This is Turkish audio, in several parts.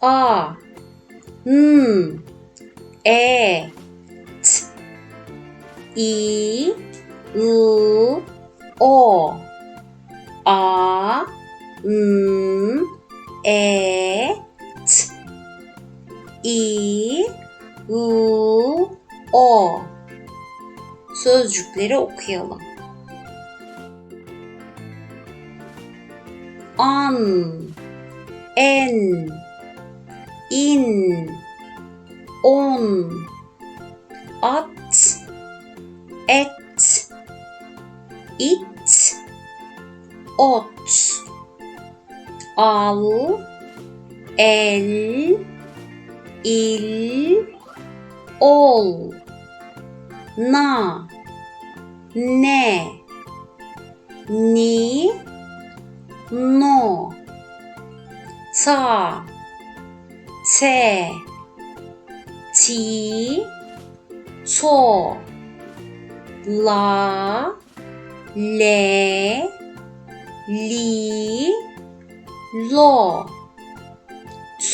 A N E T I L O A N E T I L O Sözcükleri okuyalım. An En in, on, at, et, it, ot, al, el, il, ol, na, ne, ni, no, ta, te, ti, to, la, le, li, lo,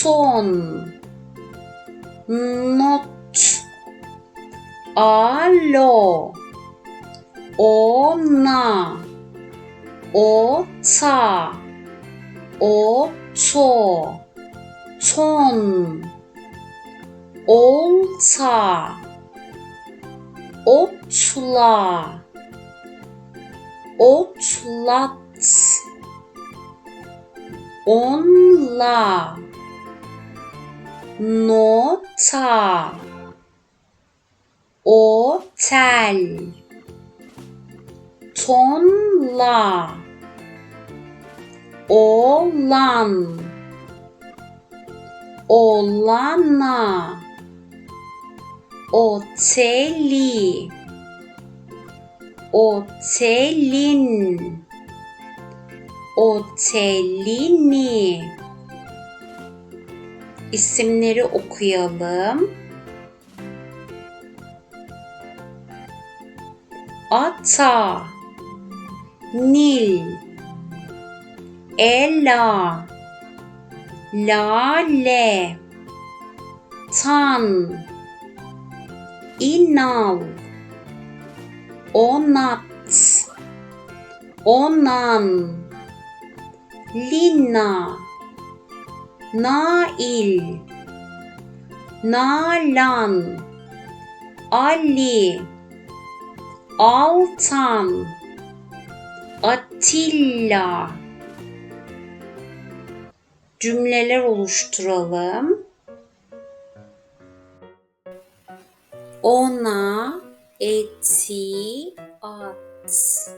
ton, not, alo, ona, ota, oto, ton, olta, otla, otlat, onla, nota, otel, tonla, olan, olana, oteli, otelin, otelini. İsimleri okuyalım. Ata, Nil, Ela, Lale, Tan, İnal, Onat, Onan, Lina, Nail, Nalan, Ali, Altan, Atilla. Cümleler oluşturalım. Ona eti at.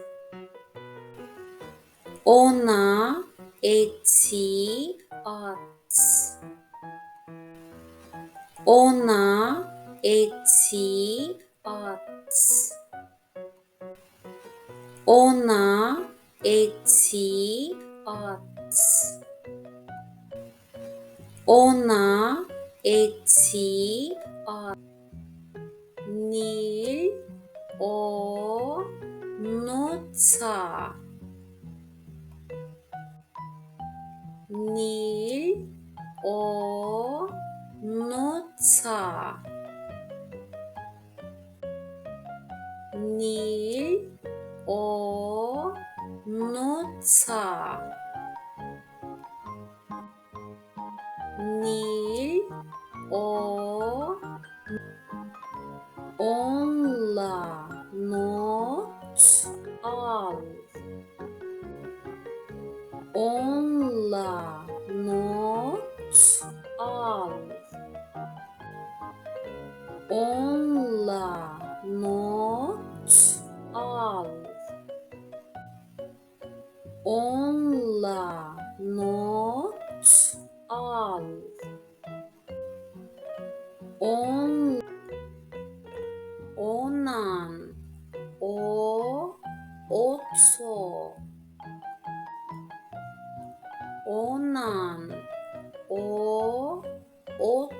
Ona eti at. Ona eti at. Ona eti at. Ona eti at. Nil o nota. Nil o nota. Nil o nota. Nil o onla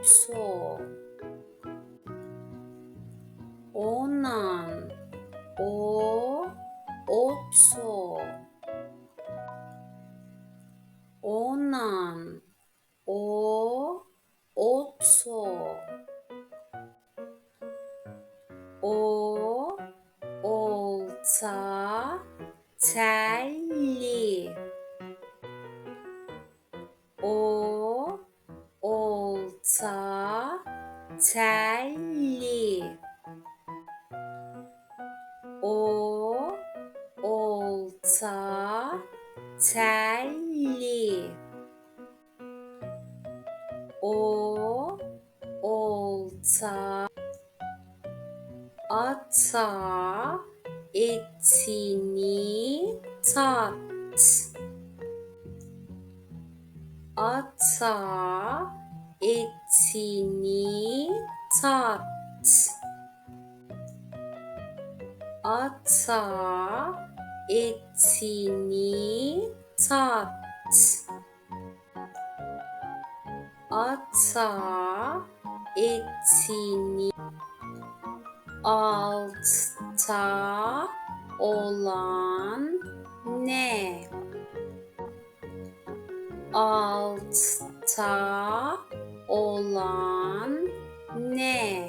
sou Telli. O. Olta. Telli. O. Olta. Ata. Ata etini tat. Ata etini altta olan ne? Altta olan ne?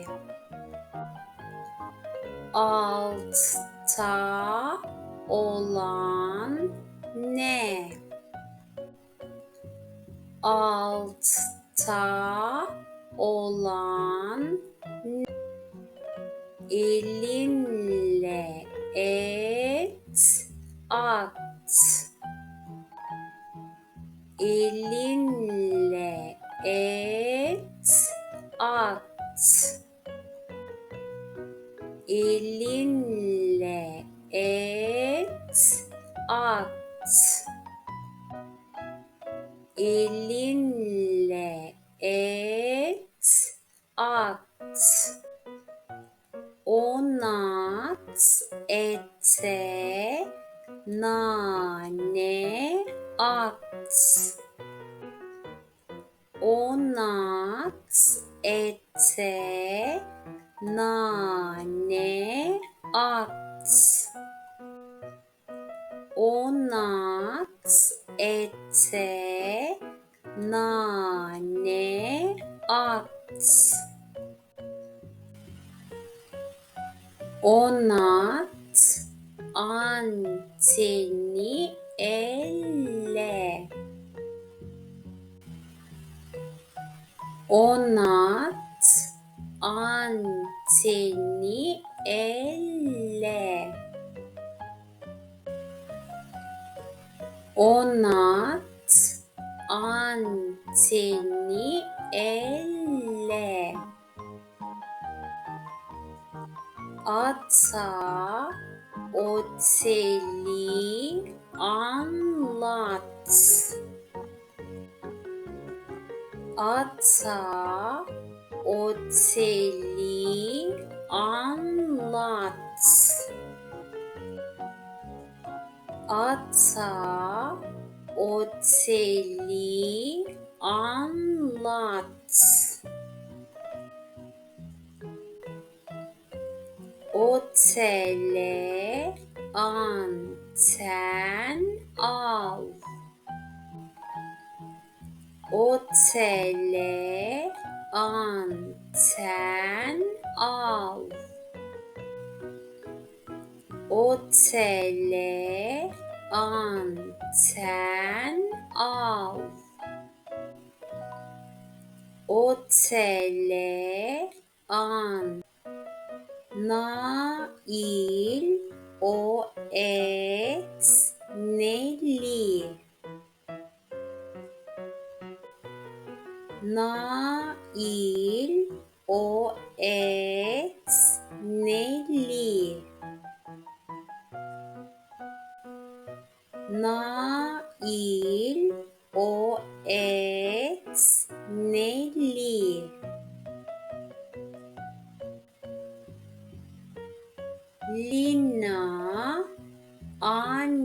Altta olan ne? Altta olan ne? elinle et at elinle et at elinle et at. Elinle nane at. Onat anteni elle. Onat anteni elle. Onat anteni elle ata oteli anlat. Ata oteli anlat. Ata oteli anlat. Otele anten al. Otele anten al. Otele anten al. Otele an. Nail o et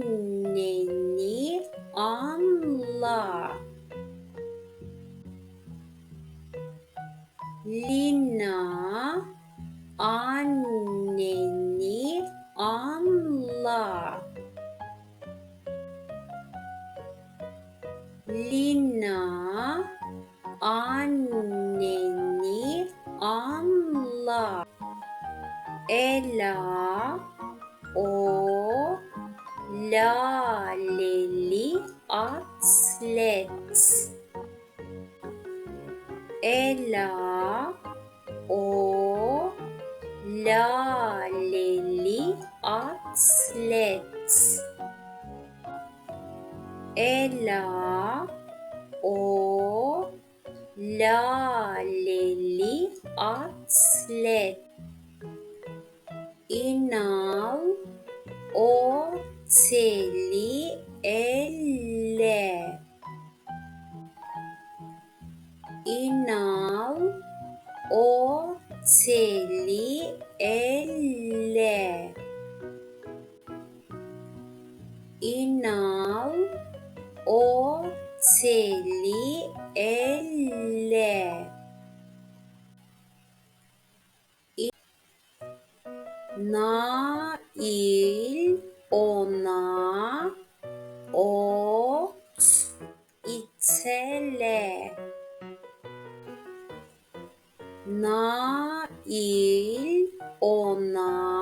anneni anla. Lina anneni anla. Lina anneni anla. Ela o laleli atlet. Ela o laleli atlet. Ela o laleli atlet. İnal o teli elle. İnal o teli elle. Nail ona ot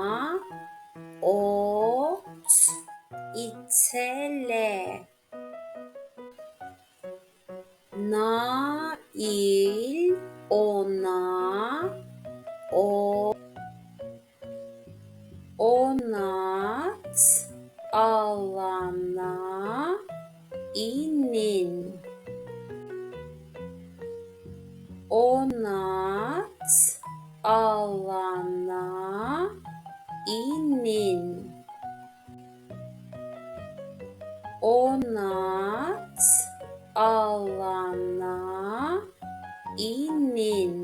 inin. Onat alana inin.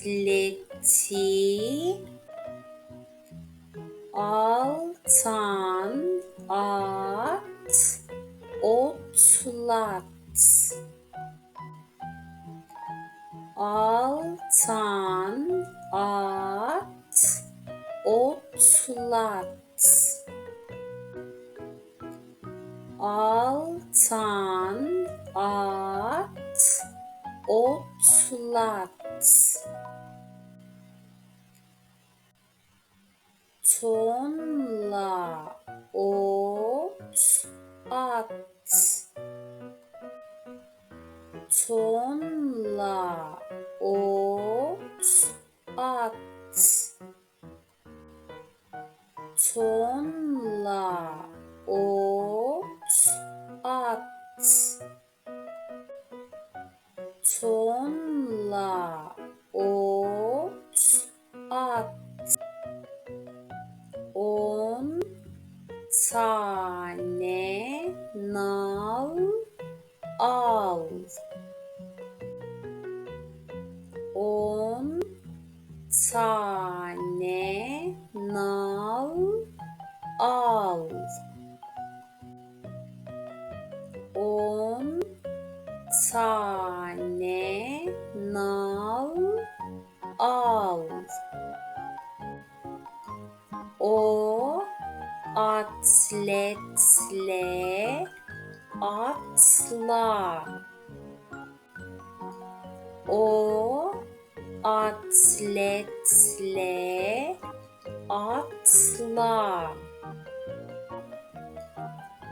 Atleti altan at otlat. Altan at otlat. Altan at otlat tonla ot at. Tonla ot at. Tonla ot at. Tonla nal al. O atletle atla. O atletle atla.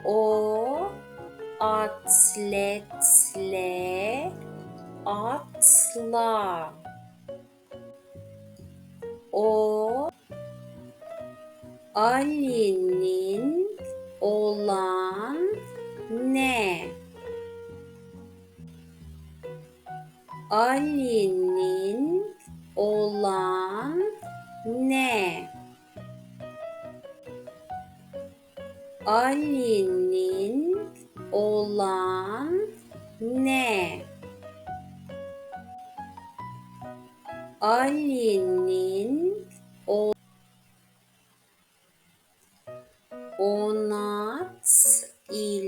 O atletle atla. O Ali'nin olan ne? Ali'nin olan ne? Ali'nin olan ne Ali'nin onat ile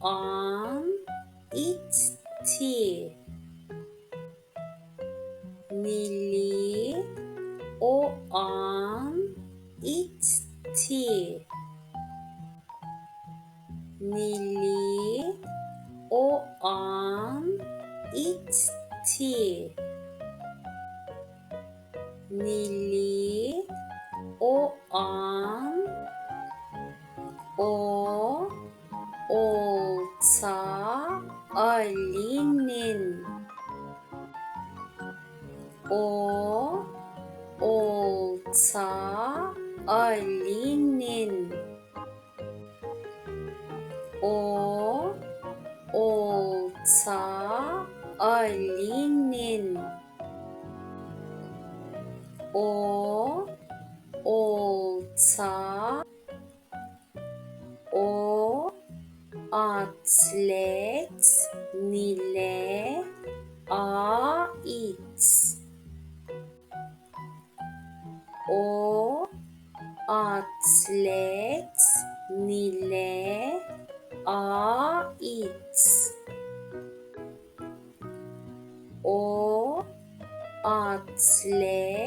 o an itti Ali'nin o olta Ali'nin. O olta Ali'nin. O olta o atlet nile ait o atlet nile ait o atlet nile